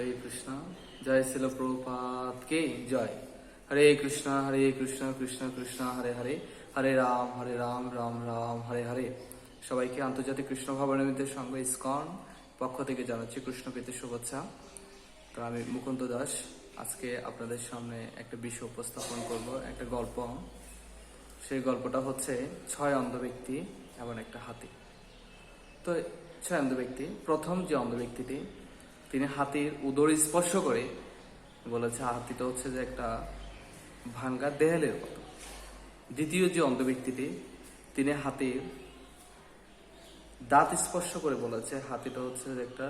হরে কৃষ্ণ। জয় শিল প্রভুপাত কে জয়। হরে কৃষ্ণ হরে কৃষ্ণ কৃষ্ণ কৃষ্ণ, হরে হরে। হরে রাম হরে রাম রাম রাম, হরে হরে। সবাইকে আন্তর্জাতিক কৃষ্ণ ভবনের সঙ্গে ইস্কন পক্ষ থেকে জানাচ্ছি কৃষ্ণ পেতে শুভেচ্ছা। তো আমি মুকুন্দ দাস, আজকে আপনাদের সামনে একটা বিষয় উপস্থাপন করব, একটা গল্প। সেই গল্পটা হচ্ছে ছয় অন্ধ ব্যক্তি এবং একটা হাতি। তো ছয় অন্ধ ব্যক্তি, প্রথম যে অন্ধ ব্যক্তিটি তিনি হাতির উদর স্পর্শ করে বলেছে হাতিটা হচ্ছে যে একটা ভাঙ্গা দেয়ালের মতো। দ্বিতীয় যে অন্ধ ব্যক্তিটি তিনি হাতির দাঁত স্পর্শ করে বলেছে হাতিটা হচ্ছে একটা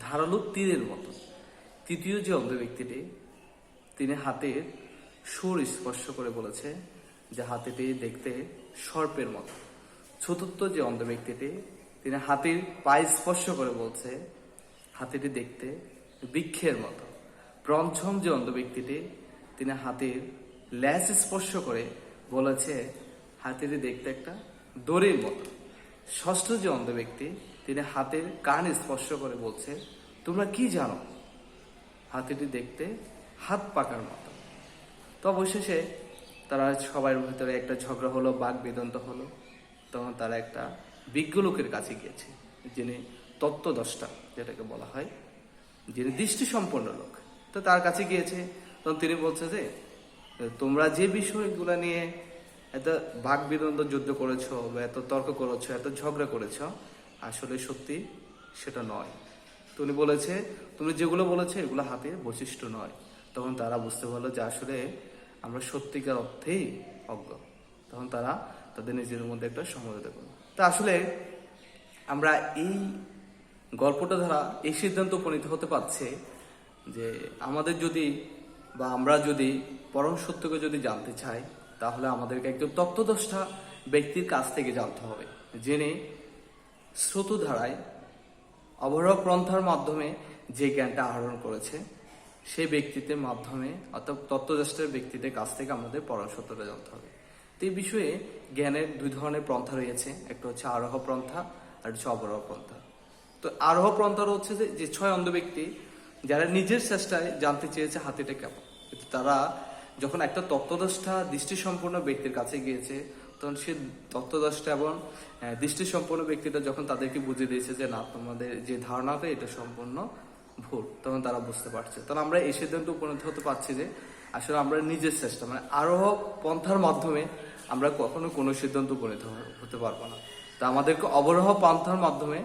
ধারালো তীরের মতো। তৃতীয় যে অন্ধ ব্যক্তিটি তিনি হাতের সুর স্পর্শ করে বলেছে যে হাতিটি দেখতে সর্পের মতো। চতুর্থ যে অন্ধ ব্যক্তিটি তিনি হাতির পায়ে স্পর্শ করে বলছে হাতিটি দেখতে বৃক্ষের মতো। পঞ্চম যে অন্ধ ব্যক্তিটি তিনি হাতির ল্যাস স্পর্শ করে বলেছে, হাতিটি দেখতে একটা দড়ির মতো। ষষ্ঠ যে অন্ধ ব্যক্তি তিনি হাতের কান স্পর্শ করে বলছে, তোমরা কি জানো? হাতিটি দেখতে হাত পাকার মতো। তো অবশেষে তারা সবার ভিতরে একটা ঝগড়া হলো বাঘ বেদন্ত হলো। তখন তারা একটা বিজ্ঞ লোকের কাছে গিয়েছে, যিনি তত্ত্বদষ্টা যেটাকে বলা হয়, যিনি দৃষ্টি সম্পন্ন লোক। তো তার কাছে গিয়েছে তখন তিনি বলছে যে, তোমরা যে বিষয়গুলো নিয়ে এত বাঘ বিদ্বন্দ্ব যুদ্ধ করেছ বা এত তর্ক করেছ, এত ঝগড়া করেছ, আসলে সত্যি সেটা নয়। তো উনি বলেছে তুমি যেগুলো বলেছ, এগুলো হাতের বৈশিষ্ট্য নয়। তখন তারা বুঝতে পারল যে আসলে আমরা সত্যিকার অর্থেই অজ্ঞ। তখন তারা তাদের নিজের মধ্যে একটা সমঝোতা করল। তা আসলে আমরা এই গল্পটা দ্বারা এই সিদ্ধান্ত উপনীত হতে পারছে যে আমাদের যদি বা আমরা যদি পরম সত্যকে যদি জানতে চাই, তাহলে আমাদেরকে একজন তত্ত্বদষ্টা ব্যক্তির কাছ থেকে জানতে হবে। জেনে স্রোতধারায় অবরহ পন্থার মাধ্যমে যে জ্ঞানটা আহরণ করেছে, সেই ব্যক্তিত্বের মাধ্যমে অর্থাৎ তত্ত্বদ্রষ্টার ব্যক্তিদের কাছ থেকে আমাদের পরম সত্যটা জানতে হবে। তো এই বিষয়ে জ্ঞানের দুই ধরনের পন্থা রয়েছে। একটা হচ্ছে আরোহ পন্থা আর হচ্ছে অবরোহ তো আরোহ পন্থার হচ্ছে যে ছয় অন্ধ ব্যক্তি, যারা নিজের চেষ্টায় জানতে চেয়েছে হাতিটা কেমন। কিন্তু তারা যখন একটা তত্ত্বদষ্টা দৃষ্টিসম্পন্ন ব্যক্তির কাছে গিয়েছে, তখন সে তত্ত্বদষ্টা এবং দৃষ্টিসম্পন্ন ব্যক্তিটা যখন তাদেরকে বুঝিয়ে দিয়েছে যে, না, তোমাদের যে ধারণাটা, এটা সম্পূর্ণ ভুল, তখন তারা বুঝতে পারছে। তখন আমরা এই সিদ্ধান্ত উপনীত হতে পারছি যে, আসলে আমরা নিজের চেষ্টা মানে আরোহ পন্থার মাধ্যমে আমরা কখনো কোনো সিদ্ধান্ত উপনীত হতে পারব না। তা আমাদেরকে অবরোহ পন্থার মাধ্যমে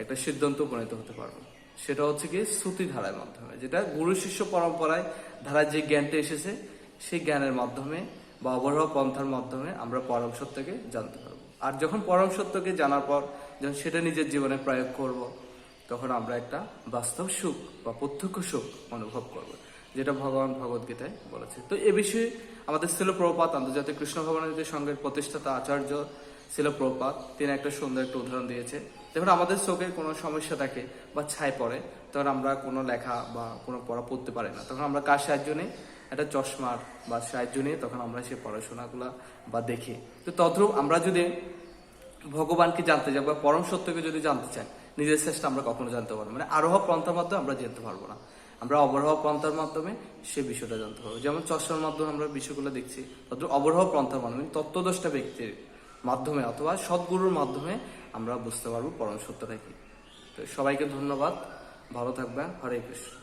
একটা সিদ্ধান্ত উপনীত হতে পারব। সেটা হচ্ছে কি শ্রুতি ধারার মাধ্যমে, যেটা গুরু শিষ্য পরম্পরায় ধারায় যে জ্ঞানটা এসেছে, সেই জ্ঞানের মাধ্যমে বা অবরোহ পন্থার মাধ্যমে আমরা পরম সত্যকে জানতে পারব। আর যখন পরম সত্যকে জানার পর যখন সেটা নিজের জীবনে প্রয়োগ করব, তখন আমরা একটা বাস্তব সুখ বা প্রত্যক্ষ সুখ অনুভব করব, যেটা ভগবান ভগবদ গীতায় বলেছে। তো এ বিষয়ে আমাদের শিলপ্রপাত, আন্তর্জাতিক কৃষ্ণ ভবনের সংঘের প্রতিষ্ঠাতা আচার্য ছিল প্রপাত তিনি একটা সুন্দর একটা উদাহরণ দিয়েছে। যখন আমাদের চোখে কোনো সমস্যা থাকে বা ছাই পড়ে, তখন আমরা কোনো লেখা বা কোনো পড়া পড়তে পারি না। তখন আমরা কার সাহায্য নিই? একটা চশমার বা সাহায্য নিয়ে তখন আমরা সেই পড়াশোনাগুলো বা দেখি। তো তদ্রূপ আমরা যদি ভগবানকে জানতে চাই বা পরম সত্যকে যদি জানতে চাই, নিজের চেষ্টা আমরা কখনো জানতে পারব। মানে আরোহ পন্থার মাধ্যমে আমরা জানতে পারব না। আমরা অবরহ পন্থার মাধ্যমে সে বিষয়টা জানতে পারব। যেমন চশমার মাধ্যমে আমরা বিষয়গুলো দেখছি, তদ্রূপ অবরহ পন্থার মাধ্যমে তত্ত্বদষ্টা ব্যক্তির মাধ্যমে অথবা সদ্গুরুর মাধ্যমে আমরা বুঝতে পারব পরম সত্যটা কি। তো সবাইকে ধন্যবাদ। ভালো থাকবেন। হরে কৃষ্ণ।